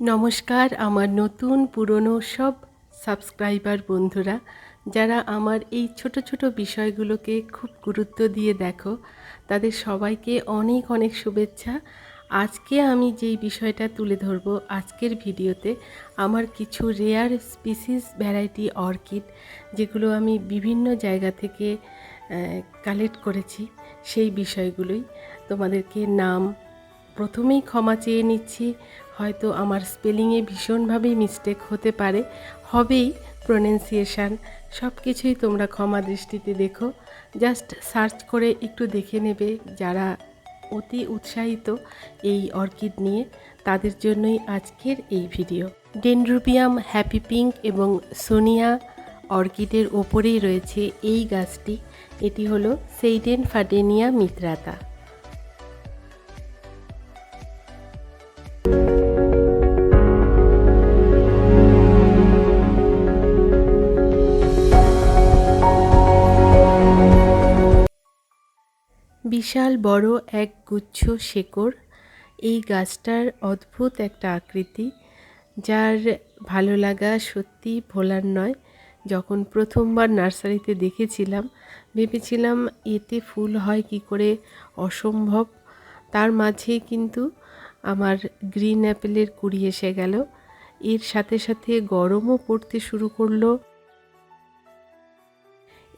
নমস্কার আমার নতুন পুরনো সব সাবস্ক্রাইবার বন্ধুরা, যারা আমার এই ছোট ছোট বিষয়গুলোকে খুব গুরুত্ব দিয়ে দেখো, তাদের সবাইকে অনেক অনেক শুভেচ্ছা। আজকে আমি যেই বিষয়টা তুলে ধরবো আজকের ভিডিওতে, আমার কিছু রেয়ার স্পিসিস ভ্যারাইটি অর্কিড যেগুলো আমি বিভিন্ন জায়গা থেকে কালেক্ট করেছি, সেই বিষয়গুলোই। তোমাদেরকে নাম প্রথমেই ক্ষমা চেয়ে নিচ্ছি। হয়তো আমার স্পেলিংয়ে ভীষণভাবেই মিস্টেক হতে পারে। হবেই প্রোনাউন্সিয়েশান সব কিছুই তোমরা ক্ষমা দৃষ্টিতে দেখো। জাস্ট সার্চ করে একটু দেখে নেবে যারা অতি উৎসাহিত এই অর্কিড নিয়ে। তাদের জন্যই আজকের এই ভিডিও ডেনড্রোপিয়াম হ্যাপি পিঙ্ক এবং সোনিয়া অর্কিডের ওপরেই রয়েছে এই গাছটি। এটি হলো সেইডেন ফাডেনিয়া মিত্রাতা বিশাল বড় এক গুচ্ছ শেকড়। এই গাছটার অদ্ভুত একটা আকৃতি, যার ভালো লাগা সত্যি ভোলার নয়। যখন প্রথমবার নার্সারিতে দেখেছিলাম, ভেবেছিলাম এতে ফুল হয় কি করে অসম্ভব। তার মাঝে কিন্তু আমার গ্রিন অ্যাপেলের কুড়ি এসে গেল। এর সাথে সাথে গরমও পড়তে শুরু করল।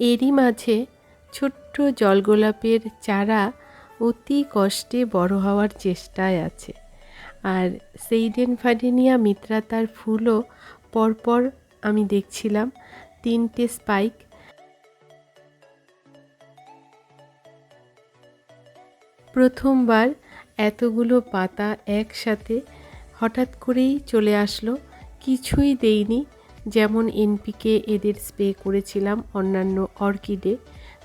এরই মাঝে ছোট্ট জলগোলাপের চারা অতি কষ্টে বড় হওয়ার চেষ্টায় আছে। আর সেইডেন ফাডেনিয়া মিত্রাতার ফুলও পরপর আমি দেখছিলাম, তিনটে স্পাইক। প্রথমবার এতগুলো পাতা একসাথে হঠাৎ করেই চলে আসলো, কিছুই দেইনি, যেমন এনপিকে এদের স্প্রে করেছিলাম অন্যান্য অর্কিডে।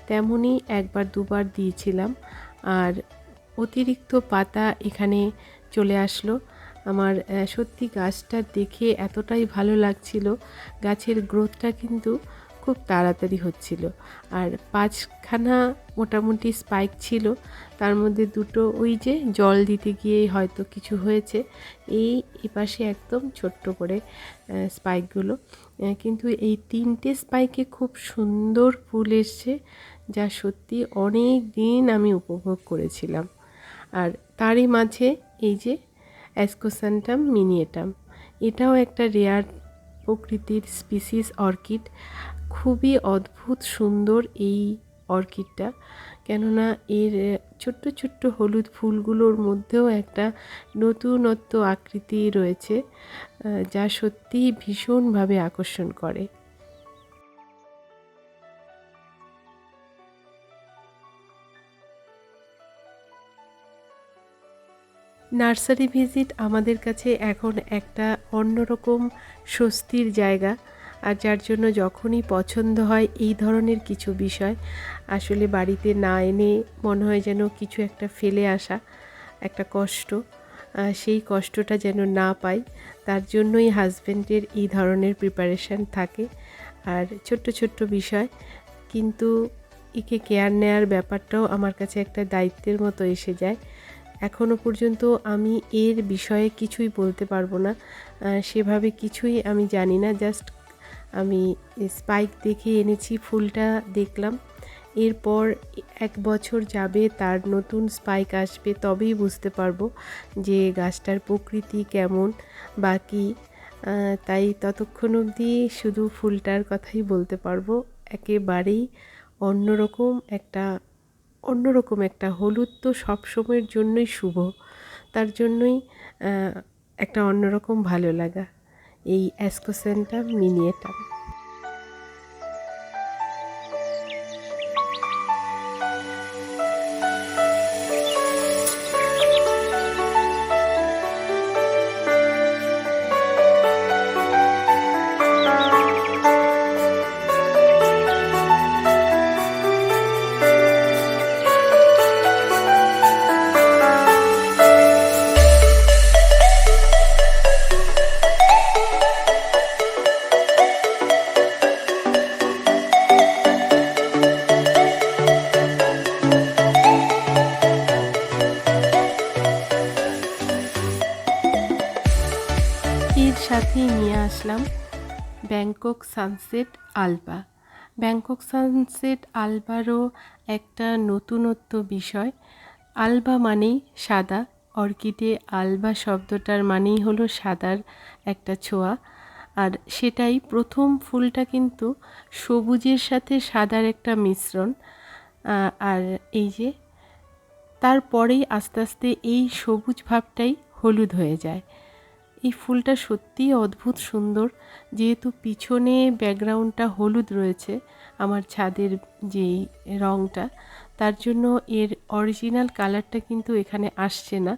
তেমনই একবার দুবার দিয়েছিলাম। আর অতিরিক্ত পাতা এখানে চলে আসলো। আমার সত্যি গাছটা দেখে এতটাই ভালো লাগছিল। গাছের গ্রোথটা কিন্তু খুব তাড়াতাড়ি হচ্ছিল। আর পাঁচখানা মোটামুটি স্পাইক ছিল। তার মধ্যে দুটো ওই যে জল দিতে গিয়েই হয়তো কিছু হয়েছে। এই এপাশে একদম ছোট্ট করে স্পাইকগুলো কিন্তু এই তিনটে স্পাইকে খুব সুন্দর ফুল এসছে। যা সত্যি অনেক দিন আমি উপভোগ করেছিলাম। আর তারই মাঝে এই যে অ্যাসকোসান্টাম মিনিয়েটাম এটাও একটা রেয়ার প্রকৃতির স্পিসিস অর্কিড খুবই অদ্ভুত সুন্দর এই অর্কিডটা কেননা এর ছোট্ট ছোট্ট হলুদ ফুলগুলোর মধ্যেও একটা নতুনত্ব আকৃতি রয়েছে যা সত্যিই ভীষণভাবে আকর্ষণ করে। নার্সারি ভিজিট আমাদের কাছে এখন একটা অন্যরকম স্বস্তির জায়গা। আর যার জন্য যখনই পছন্দ হয় এই ধরনের কিছু বিষয়, আসলে বাড়িতে না এনে মনে হয় যেন কিছু একটা ফেলে আসা, একটা কষ্ট। সেই কষ্টটা যেন না পাই, তার জন্যই হাজব্যান্ডের এই ধরনের প্রিপারেশান থাকে। আর ছোট্ট ছোট্ট বিষয়, কিন্তু একে কেয়ার নেয়ার ব্যাপারটাও আমার কাছে একটা দায়িত্বের মতো এসে যায়। এখনও পর্যন্ত আমি এর বিষয়ে কিছুই বলতে পারব না। সেভাবে কিছুই আমি জানি না জাস্ট আমি স্পাইক দেখে এনেছি, ফুলটা দেখলাম। এরপর এক বছর যাবে, তার নতুন স্পাইক আসবে, তবেই বুঝতে পারব যে গাছটার প্রকৃতি কেমন বা কী তাই ততক্ষণ অবধি শুধু ফুলটার কথাই বলতে পারব। একেবারেই অন্যরকম একটা অন্যরকম একটা হলুদ তো সব সময়ের জন্যই শুভ। তার জন্যই একটা অন্যরকম ভালো লাগা। এই অ্যাসকোসেন্টাম মিনিয়েটা সাথেই নিয়ে আসলাম Bangkok sunset alba. Bangkok sunset আলবারও একটা নতুনত্ব বিষয়। আলবা মানেই সাদা, অর্কিডে আলবা শব্দটার মানেই হলো সাদার একটা ছোঁয়া। আর সেটাই প্রথম ফুলটা কিন্তু সবুজের সাথে সাদার একটা মিশ্রণ। আর এই যে তারপরেই আস্তে আস্তে এই সবুজ ভাবটাই হলুদ হয়ে যায়। এই ফুলটা সত্যিই অদ্ভুত সুন্দর। যেহেতু পিছনে ব্যাকগ্রাউন্ডটা হলুদ রয়েছে, আমার ছাদের যেই রঙটা তার জন্য এর অরিজিনাল কালারটা কিন্তু এখানে আসছে না।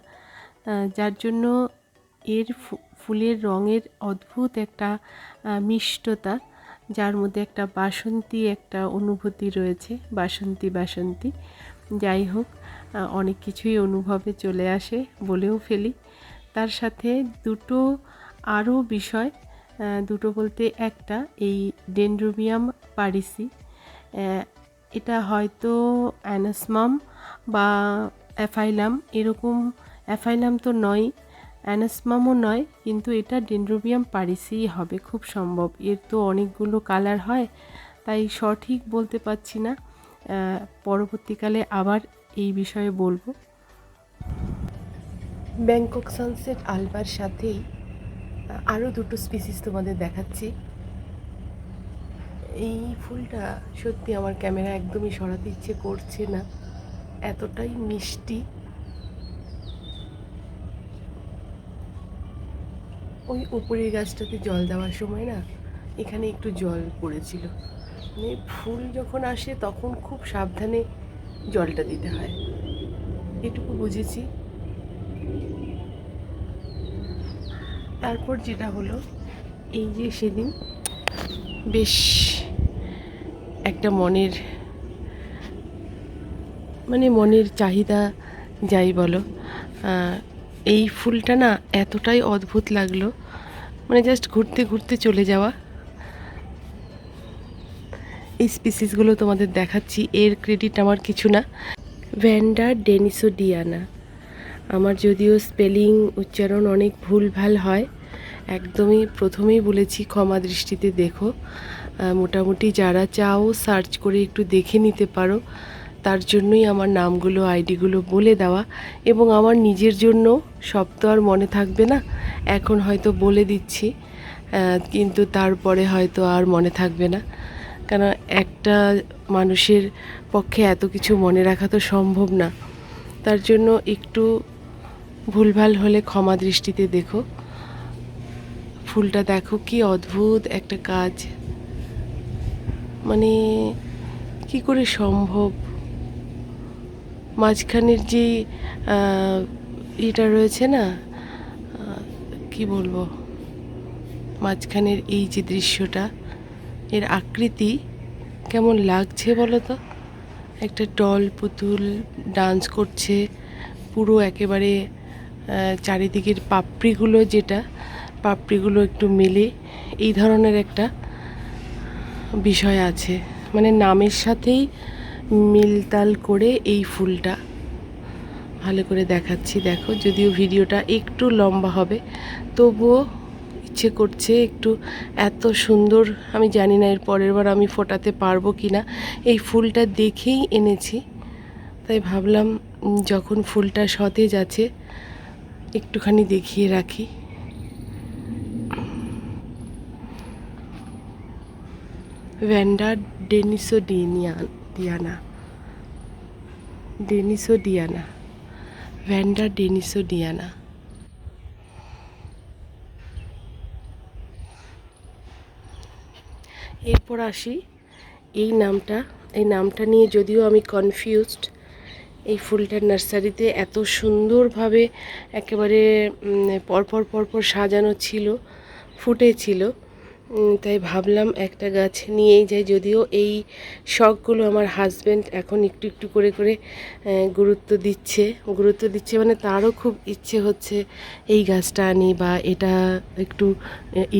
যার জন্য এর ফুলের রঙের অদ্ভুত একটা মিষ্টতা, যার মধ্যে একটা বাসন্তী একটা অনুভূতি রয়েছে, বাসন্তী বাসন্তী। যাই হোক অনেক কিছুই অনুভবে চলে আসে বলেও ফেলি। তার সাথে দুটো আরও বিষয় দুটো বলতে একটা, এই ডেনড্রোবিয়াম পারিসি এটা হয়তো অ্যানাসমাম বা অ্যাফাইলাম এরকম অ্যাফাইলাম তো নয় অ্যানাসমামও নয়, কিন্তু এটা ডেনড্রোবিয়াম পারিসিই হবে, খুব সম্ভব। এর তো অনেকগুলো কালার হয়, তাই সঠিক বলতে পারছি না। পরবর্তীকালে আবার এই বিষয়ে বলব। ব্যাংকক সানসেট আলবার সাথেই আরও দুটো স্পিসিস তোমাদের দেখাচ্ছি। এই ফুলটা সত্যি আমার ক্যামেরা একদমই সরাতে ইচ্ছে করছে না। এতটাই মিষ্টি। ওই উপরের গাছটাতে জল দেওয়ার সময় না, এখানে একটু জল পড়েছিল। মানে ফুল যখন আসে তখন খুব সাবধানে জলটা দিতে হয়। এটুকু বুঝেছি। তারপর যেটা হলো, এই যে সেদিন বেশ একটা মনের মানে মনের চাহিদা যাই বলো এই ফুলটা না এতটাই অদ্ভুত লাগল মানে জাস্ট ঘুরতে ঘুরতে চলে যাওয়া। এই স্পিসিসগুলো তোমাদের দেখাচ্ছি, এর ক্রেডিট আমার কিছু না। ভ্যান্ডা ডেনিসোডিয়ানা আমার যদিও স্পেলিং উচ্চারণ অনেক ভুলভাল হয়, একদমই প্রথমেই বলেছি ক্ষমা দৃষ্টিতে দেখো। মোটামুটি যারা চাও সার্চ করে একটু দেখে নিতে পারো। তার জন্যই আমার নামগুলো, আইডিগুলো বলে দেওয়া। এবং আমার নিজের জন্য সব তো আর মনে থাকবে না, এখন হয়তো বলে দিচ্ছি। কিন্তু তারপরে হয়তো আর মনে থাকবে না। কেন, একটা মানুষের পক্ষে এত কিছু মনে রাখা তো সম্ভব না। তার জন্য একটু ভুলভাল হলে ক্ষমা দৃষ্টিতে দেখো। ফুলটা দেখো কি অদ্ভুত একটা কাজ। মানে কি করে সম্ভব? মাঝখানের যে এটা রয়েছে না কি বলব? মাঝখানের এই যে দৃশ্যটা, এর আকৃতি কেমন লাগছে বলো তো? একটা ডল পুতুল ডান্স করছে, পুরো একেবারে চারিদিকের পাপড়িগুলো যেটা, পাপড়িগুলো একটু মেলে, এই ধরনের একটা বিষয় আছে। মানে নামের সাথেই মিলতাল করে এই ফুলটা। ভালো করে দেখাচ্ছি, দেখো, যদিও ভিডিওটা একটু লম্বা হবে, তবুও ইচ্ছে করছে একটু এত সুন্দর, আমি জানি না এর পরের বার আমি ফোটাতে পারব কি না এই ফুলটা দেখেই এনেছি। তাই ভাবলাম যখন ফুলটা সতেজ আছে একটুখানি দেখিয়ে রাখি। ভ্যান্ডা ডেনিসো ডিয়ানা ডেনিসো ডিয়ানা ভ্যান্ডা ডেনিসো ডিয়ানা এরপর আসি, এই নামটা এই নামটা নিয়ে যদিও আমি কনফিউজড এই ফুলটার নার্সারিতে এত সুন্দরভাবে একেবারে পরপর পরপর সাজানো ছিল, ফুটেছিল। তাই ভাবলাম একটা গাছ নিয়েই যাই, যদিও এই শখগুলো আমার হাজব্যান্ড এখন একটু একটু করে করে গুরুত্ব দিচ্ছে। গুরুত্ব দিচ্ছে মানে তারও খুব ইচ্ছে হচ্ছে এই গাছটা আনি বা এটা একটু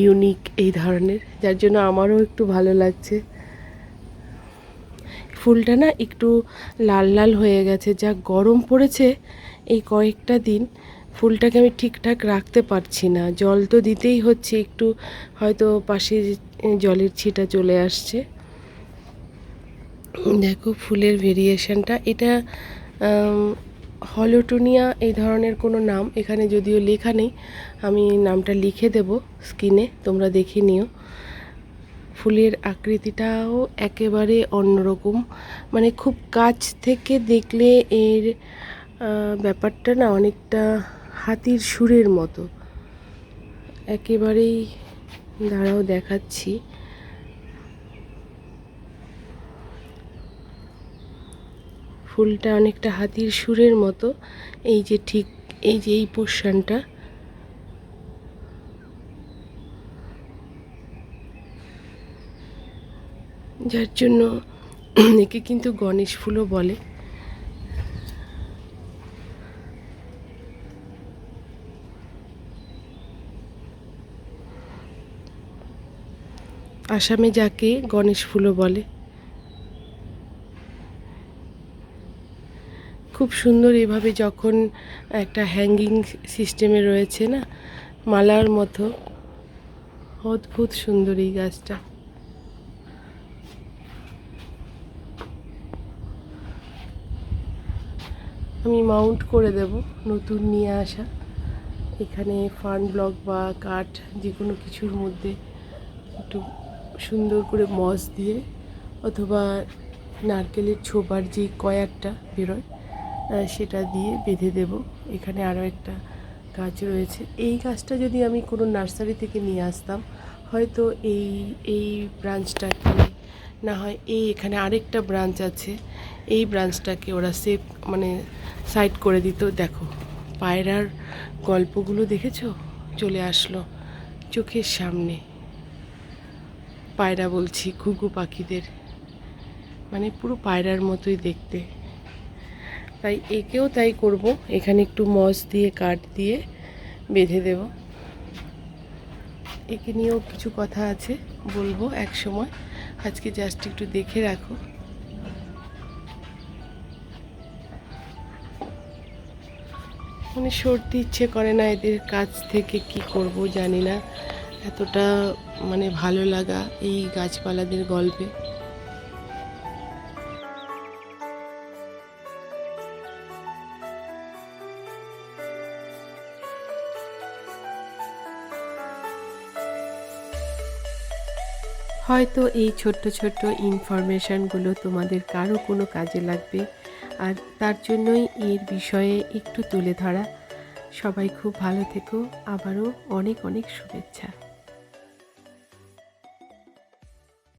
ইউনিক এই ধরনের। যার জন্য আমারও একটু ভালো লাগছে। ফুলটা না একটু লাল লাল হয়ে গেছে, যা গরম পড়েছে এই কয়েকটা দিন ফুলটাকে আমি ঠিকঠাক রাখতে পারছি না। জল তো দিতেই হচ্ছে, একটু হয়তো পাশে জলের ছিটা চলে আসছে। দেখো ফুলের ভেরিয়েশনটা, এটা হলোটোনিয়া এই ধরনের কোনো নাম, এখানে যদিও লেখা নেই, আমি নামটা লিখে দেব স্ক্রিনে, তোমরা দেখে নিও। ফুলের আকৃতিটাও একেবারে অন্যরকম। মানে খুব কাছ থেকে দেখলে এর ব্যাপারটা না অনেকটা হাতির সুরের মতো। একেবারেই দাঁড়াও দেখাচ্ছি। ফুলটা অনেকটা হাতির সুরের মতো। এই যে ঠিক, এই যে এই পোর্শনটা। যার জন্য একে কিন্তু গণেশ ফুলও বলে। আসামে যাকে গণেশ ফুলও বলে। খুব সুন্দর এভাবে যখন একটা হ্যাঙ্গিং সিস্টেমে রয়েছে না, মালার মতো, অদ্ভুত সুন্দর এই গাছটা। আমি মাউন্ট করে দেব নতুন নিয়ে আসা। এখানে ফান ব্লক বা কাঠ যে কোনো কিছুর মধ্যে একটু সুন্দর করে মস দিয়ে অথবা নারকেলের ছোবার যে কয়ারটা বেরোয় সেটা দিয়ে বেঁধে দেব। এখানে আরও একটা গাছ রয়েছে। এই গাছটা যদি আমি কোনো নার্সারি থেকে নিয়ে আসতাম, হয়তো এই এই ব্রাঞ্চটাকে না হয় এই এখানে আরেকটা ব্রাঞ্চ আছে এই ব্রাঞ্চটাকে ওরা সেভ মানে সাইড করে দিত। দেখো, পায়রার গল্পগুলো দেখেছ? চলে আসলো চোখের সামনে। পায়রা বলছি, ঘুঘু পাখিদের। মানে পুরো পায়রার মতোই দেখতে। তাই একেও তাই করব। এখানে একটু মস দিয়ে, কাঠ দিয়ে বেঁধে দেব। একে নিয়েও কিছু কথা আছে বলব এক সময় আজকে জাস্ট একটু দেখে রাখো। মানে সরতে ইচ্ছে করে না এদের কাছ থেকে কি করব জানি না। এতটা মানে ভালো লাগা এই গাছপালাদের গল্পে। হয়তো এই ছোট্ট ছোট্ট ইনফরমেশানগুলো তোমাদের কারও কোনো কাজে লাগবে? আর তার জন্যই এর বিষয়ে একটু তুলে ধরা। সবাই খুব ভালো থেকো। আবারও অনেক অনেক শুভেচ্ছা।